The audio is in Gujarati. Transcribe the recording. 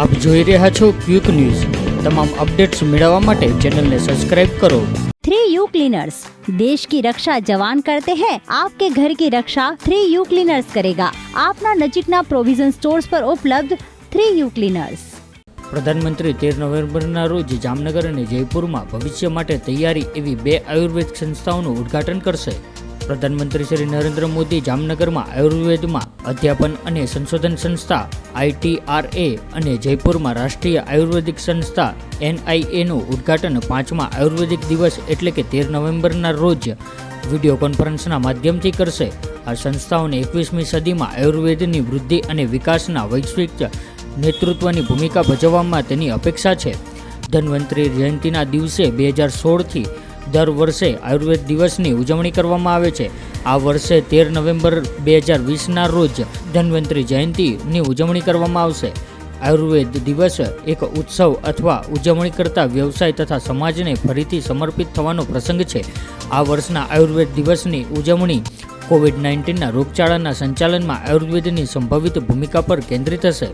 આપ જોઈ રહ્યા છો ક્વિક ન્યૂઝ. તમામ અપડેટ્સ મેળવવા માટે ચેનલને સબસ્ક્રાઇબ કરો. थ्री यू क्लीनर्स देश की रक्षा जवान करते हैं आपके ઘર કી રક્ષા થ્રી યુ ક્લીનર્સ કરેગા. આપના નજીકના પ્રોવિઝન સ્ટોર્સ પર ઉપલબ્ધ થ્રી યુ ક્લીનર્સ. પ્રધાનમંત્રી તેર નવેમ્બરના રોજ જામનગર અને જયપુરમાં ભવિષ્ય માટે તૈયારી એવી બે આયુર્વેદ સંસ્થાઓનું ઉદ્ઘાટન કરશે. પ્રધાનમંત્રી શ્રી નરેન્દ્ર મોદી જામનગરમાં આયુર્વેદમાં અધ્યાપન અને સંશોધન સંસ્થા આઈટીઆરએ અને જયપુરમાં રાષ્ટ્રીય આયુર્વેદિક સંસ્થા એનઆઈએનું ઉદ્ઘાટન પાંચમા આયુર્વેદિક દિવસ એટલે કે તેર નવેમ્બરના રોજ વીડિયો કોન્ફરન્સના માધ્યમથી કરશે. આ સંસ્થાઓને એકવીસમી સદીમાં આયુર્વેદની વૃદ્ધિ અને વિકાસના વૈશ્વિક નેતૃત્વની ભૂમિકા ભજવવામાં તેની અપેક્ષા છે. ધન્વંતરી જયંતિના દિવસે બે હજાર સોળથી દર વર્ષે આયુર્વેદ દિવસની ઉજવણી કરવામાં આવે છે. આ વર્ષે તેર નવેમ્બર બે હજાર વીસના રોજ ધન્વંતરી જયંતિની ઉજવણી કરવામાં આવશે. આયુર્વેદ દિવસ એક ઉત્સવ અથવા ઉજવણી કરતા વ્યવસાય તથા સમાજને ફરીથી સમર્પિત થવાનો પ્રસંગ છે. આ વર્ષના આયુર્વેદ દિવસની ઉજવણી કોવિડ નાઇન્ટીનના રોગચાળાના સંચાલનમાં આયુર્વેદની સંભવિત ભૂમિકા પર કેન્દ્રિત હશે.